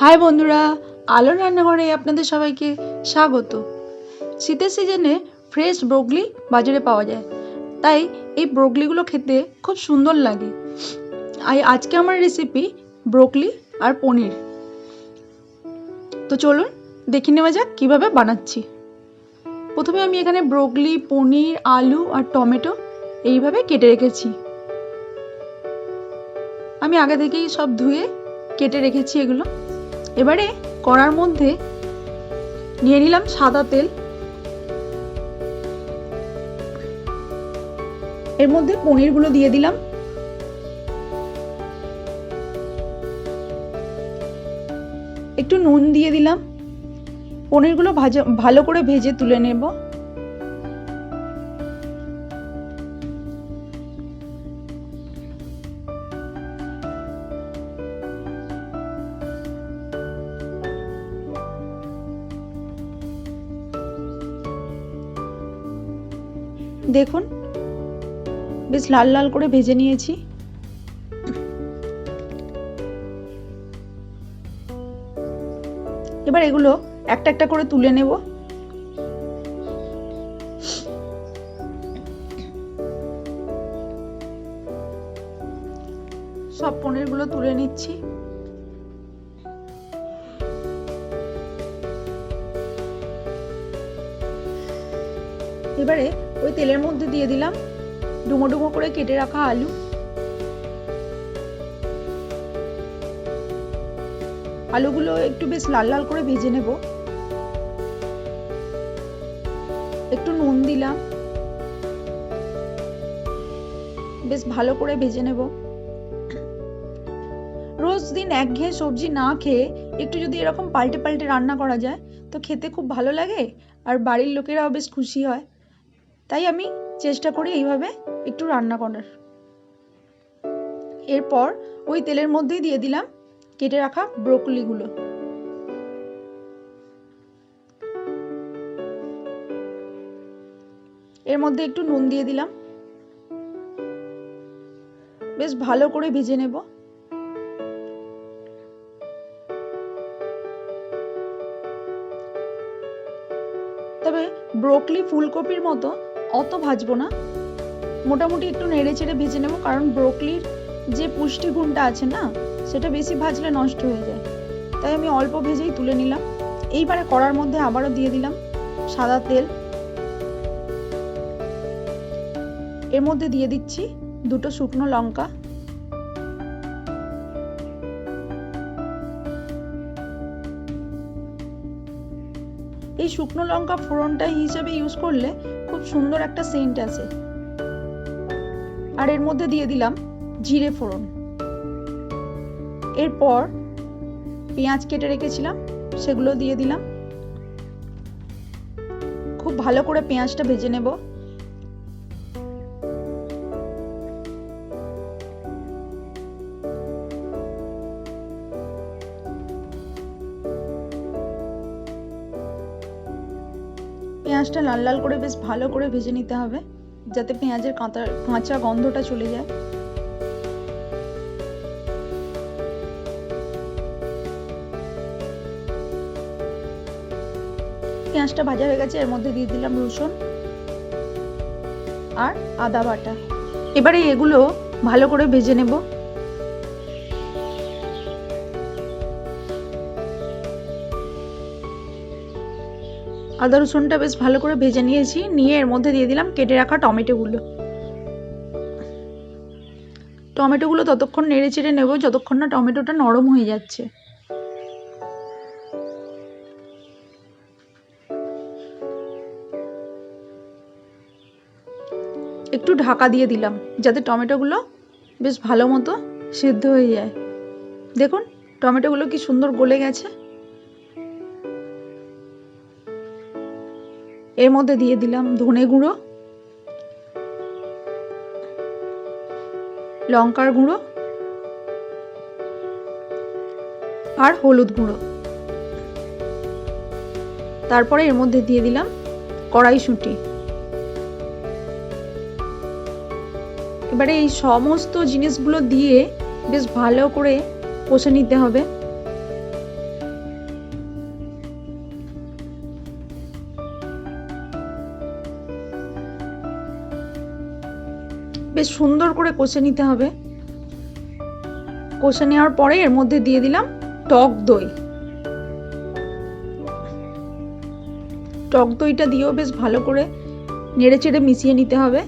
High বন্ধুরা আলোর রান্নাঘরে আপনাদের সবাইকে স্বাগত। শীতের সিজনে ফ্রেশ ব্রোকলি বাজারে পাওয়া যায়। তাই এই ব্রোকলিগুলো খেতে খুব সুন্দর লাগে। আর আজকে আমার রেসিপি ব্রোকলি আর পনির। তো চলুন, দেখে নেওয়া যাক কীভাবে বানাচ্ছি। প্রথমে আমি এখানে ব্রোকলি পনির, আলু আর টমেটো এইভাবে কেটে রেখেছি। আমি আগে থেকেই সব ধুয়ে কেটে রেখেছি এগুলো। এবারে কড়ার মধ্যে নিয়ে নিলাম সাদা তেল। এর মধ্যে পনিরগুলো দিয়ে দিলাম। একটু নুন দিয়ে দিলাম। পনিরগুলো ভাজা, ভালো করে ভেজে তুলে নেব। দেখুন, বেশ লাল লাল করে ভেজে নিয়েছি। এবার এগুলো একটা একটা করে তুলে নেব। সব পনিরগুলো তুলে নিচ্ছি। এবারে ওই তেলের মধ্যে দিয়ে দিলাম। ডুমো ডুমো করে কেটে রাখা আলু। আলুগুলো একটু বেশ লাল লাল করে ভেজে নেব। একটু নুন দিলাম। বেশ ভালো করে ভেজে নেব। রোজ দিন একঘেয়ে সবজি না খেয়ে একটু যদি এরকম পাল্টে পাল্টে রান্না করা যায়, তো খেতে খুব ভালো লাগে আর বাড়ির লোকেরাও বেশ খুশি হয়। তাই আমি চেষ্টা করি এইভাবে একটু রান্না করার। এরপর ওই তেলের মধ্যেই দিয়ে দিলাম কেটে রাখা ব্রোকলিগুলো। এর মধ্যে একটু নুন দিয়ে দিলাম। বেশ ভালো করে ভেজে নেব। তবে ব্রোকলি ফুলকপির মতো অত ভাজবো না। মোটামুটি একটু নেড়ে চেড়ে ভেজে নেব, কারণ ব্রোকলির যে পুষ্টিগুণটা আছে না, সেটা বেশি ভাজলে নষ্ট হয়ে যায়। তাই আমি অল্প ভেজেই তুলে নিলাম। এইবারে কড়ার মধ্যে আবারও দিয়ে দিলাম সাদা তেল। এর মধ্যে দিয়ে দিচ্ছি দুটো শুকনো লঙ্কা। এই শুকনো লঙ্কা ফোড়নটা হিসেবে ইউজ করলে খুব সুন্দর একটা সেন্ট আছে আর এর মধ্যে দিয়ে দিলাম জিরে ফোড়ন। এরপর পেঁয়াজ কেটে রেখেছিলাম, সেগুলো দিয়ে দিলাম। খুব ভালো করে পেঁয়াজটা ভেজে নেব। পেঁয়াজটা লাল লাল করে বেশ ভালো করে ভেজে নিতে হবে, যাতে পেঁয়াজের কাঁচা কাঁচা গন্ধটা চলে যায়। পেঁয়াজটা ভাজা হয়ে গেছে, এর মধ্যে দিয়ে দিলাম রসুন আর আদা বাটা। এবারে এগুলো ভালো করে ভেজে নেব। আদা রসুনটা বেশ ভালো করে ভেজে নিয়েছি। নিয়ে এর মধ্যে দিয়ে দিলাম কেটে রাখা টমেটোগুলো। টমেটোগুলো ততক্ষণ নেড়ে চেড়ে নেব, যতক্ষণ না টমেটোটা নরম হয়ে যাচ্ছে। একটু ঢাকা দিয়ে দিলাম, যাতে টমেটোগুলো বেশ ভালো মতো সিদ্ধ হয়ে যায়। দেখুন, টমেটোগুলো কি সুন্দর গলে গেছে। এর মধ্যে দিয়ে দিলাম ধনে গুঁড়ো, লঙ্কার গুঁড়ো আর হলুদ গুঁড়ো। তারপরে এর মধ্যে দিয়ে দিলাম কড়াইশুঁটি। এবারে এই সমস্ত জিনিসগুলো দিয়ে বেশ ভালো করে কষে নিতে হবে। বেশ সুন্দর করে কষে নিতে হবে। কষে নেওয়ার পরে এর মধ্যে দিয়ে দিলাম টক দই। টক দইটা দিয়েও বেশ ভালো করে নেড়ে চেড়ে মিশিয়ে নিতে হবে।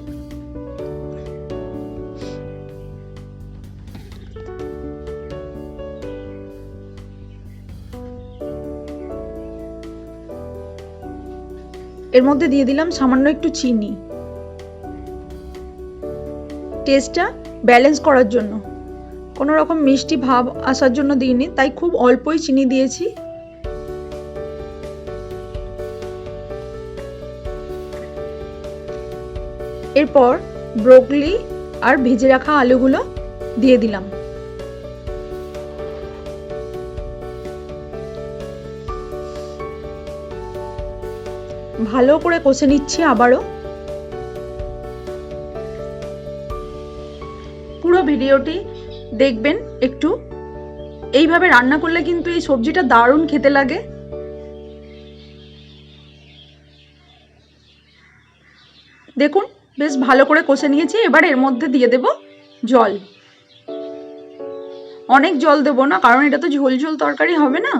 এর মধ্যে দিয়ে দিলাম সামান্য একটু চিনি। টেস্টটা ব্যালেন্স করার জন্য। কোনো রকম মিষ্টি ভাব আসার জন্য দিইনি, তাই খুব অল্পই চিনি দিয়েছি। এরপর ব্রোকলি আর ভেজে রাখা আলুগুলো দিয়ে দিলাম। ভালো করে কষে নিচ্ছি আবারও। পুরো ভিডিওটি দেখবেন একটু। এইভাবে রান্না করলে কিন্তু এই সবজিটা দারুণ খেতে লাগে। দেখুন, বেশ ভালো করে কষে নিয়েছি। এবার এর মধ্যে দিয়ে দেব জল। অনেক জল দেবো না, কারণ এটা তো ঝোল ঝোল তরকারি হবে না।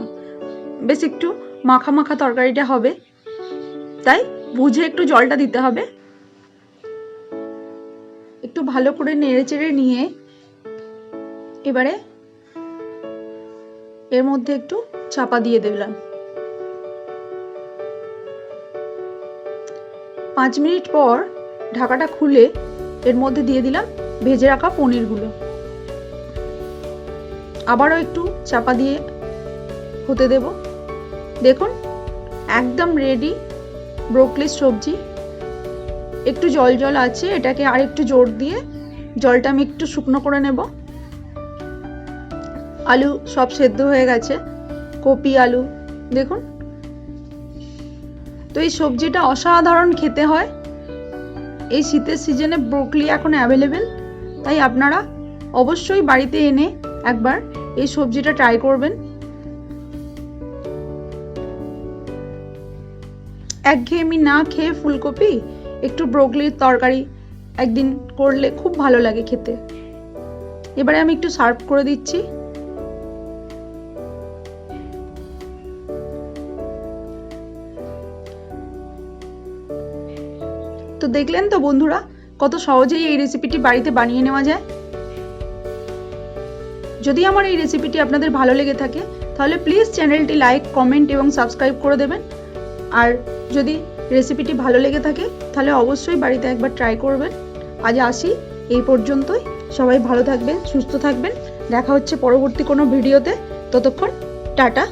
বেশ একটু মাখা মাখা তরকারিটা হবে। তাই বুঝে একটু জলটা দিতে হবে। ভালো করে নেড়ে চেড়ে নিয়ে এবারে এর মধ্যে একটু চাপা দিয়ে দিলাম। পাঁচ মিনিট পর ঢাকাটা খুলে এর মধ্যে দিয়ে দিলাম ভেজে রাখা পনিরগুলো। আবারও একটু চাপা দিয়ে হতে দেব। দেখুন, একদম রেডি ব্রোকলির সবজি একটু জল জল আছে, এটাকে আর একটু জোর দিয়ে জলটা আমি একটু শুকনো করে নেব। আলু সব সেদ্ধ হয়ে গেছে, কপি আলু, দেখুন। তো এই সবজিটা অসাধারণ খেতে হয়। এই শীতের সিজনে ব্রোকলি এখন অ্যাভেলেবেল তাই আপনারা অবশ্যই বাড়িতে এনে একবার এই সবজিটা ট্রাই করবেন। একঘেয়েমি না খেয়ে ফুলকপি? একটু ব্রোকলির তরকারি একদিন করলে খুব ভালো লাগে খেতে। এবারে আমি একটু সার্ভ করে দিচ্ছি। তো দেখলেন তো বন্ধুরা, কত সহজেই এই রেসিপিটি বাড়িতে বানিয়ে নেওয়া যায়। যদি আমার এই রেসিপিটি আপনাদের ভালো লেগে থাকে, তাহলে প্লিজ চ্যানেলটি লাইক কমেন্ট এবং সাবস্ক্রাইব করে দেবেন। আর যদি রেসিপিটি ভালো লেগে থাকে, তাহলে অবশ্যই বাড়িতে একবার ট্রাই করবেন। আজ আসি এই পর্যন্তই। সবাই ভালো থাকবেন, সুস্থ থাকবেন। দেখা হচ্ছে পরবর্তী কোনো ভিডিওতে। ততক্ষণ টাটা।